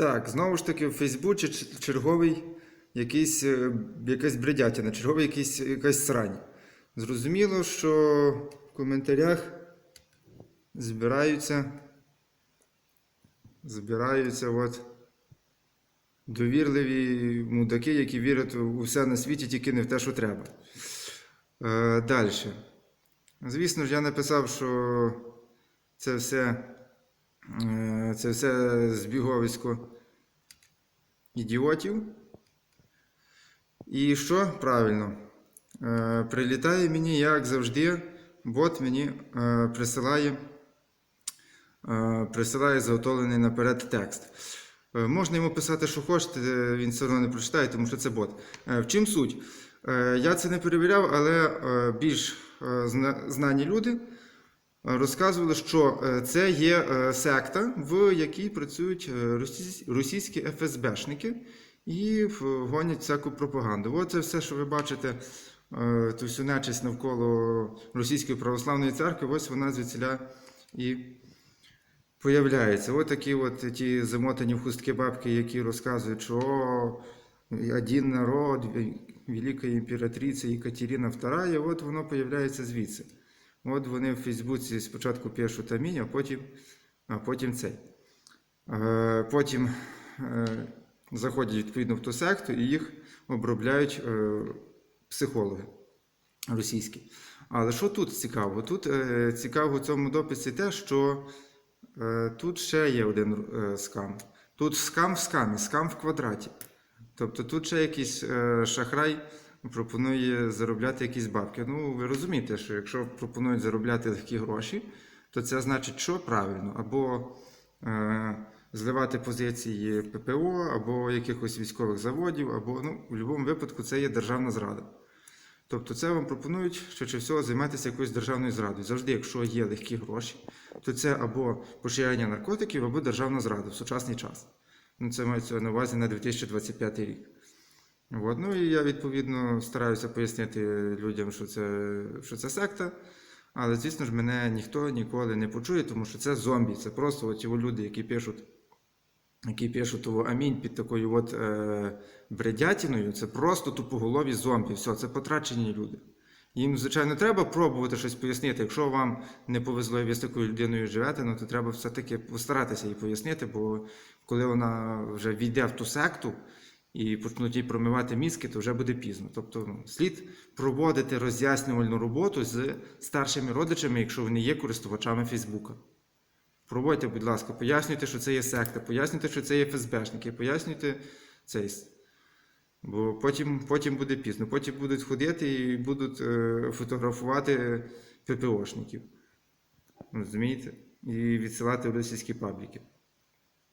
Так, знову ж таки, в Фейсбуці черговий якийсь, е, якась бредятина, черговий якийсь, якась срань. Зрозуміло, що в коментарях збираються, збираються от довірливі мудаки, які вірять у все на світі, тільки не в те, що треба. Е, Далі. Звісно ж, я написав, що це все, це все збіговисько ідіотів. І що правильно? Е, Прилітає мені, як завжди, бот мені е, присилає, е, присилає заготовлений наперед текст. Е, Можна йому писати, що хочете, е, він все одно не прочитає, тому що це бот. Е, В чим суть? Е, Я це не перевіряв, але е, більш е, знані люди е, розказували, що е, це є е, секта, в якій працюють е, російські ФСБшники і гонять всяку пропаганду. От це все, що ви бачите, ту всю нечисть навколо Російської православної церкви, ось вона звідсіля і появляється. От такі от ті замотані в хустки бабки, які розказують, що «О, один народ, велика імператриця Екатерина II, от воно появляється звідси. От вони в Фейсбуці спочатку пишуть амінь, а потім, а потім цей. Е, Потім е, заходять відповідно в ту секту і їх обробляють е, психологи російські. Але що тут цікаво? Тут цікаво в цьому дописі те, що тут ще є один скам. Тут скам в скамі, скам в квадраті. Тобто тут ще якийсь шахрай пропонує заробляти якісь бабки. Ну, ви розумієте, що якщо пропонують заробляти легкі гроші, то це значить, що правильно, або е, зливати позиції ППО, або якихось військових заводів, або ну, в будь-якому випадку це є державна зрада. Тобто це вам пропонують швидше всього займатися якоюсь державною зрадою. Завжди, якщо є легкі гроші, то це або поширення наркотиків, або державна зрада в сучасний час. Ну, це мається на увазі на 2025 рік. От. Ну і я відповідно стараюся пояснити людям, що це, що це секта. Але, звісно ж, мене ніхто ніколи не почує, тому що це зомбі. Це просто оті люди, які пишуть, які пишуть амінь під такою от, е, бредятіною, це просто тупоголові зомбі. Все, це потрачені люди. Їм, звичайно, треба пробувати щось пояснити. Якщо вам не повезло і ви з такою людиною живете, ну то треба все-таки постаратися їй пояснити, бо коли вона вже війде в ту секту і почнуть їй промивати мізки, то вже буде пізно. Тобто ну, слід проводити роз'яснювальну роботу з старшими родичами, якщо вони є користувачами Фейсбука. Проводьте, будь ласка, пояснюйте, що це є секта, пояснюйте, що це є ФСБшники, пояснюйте цей. Бо потім, потім буде пізно. Потім будуть ходити і будуть е, фотографувати ППОшників. Розумієте? І відсилати в російські пабліки.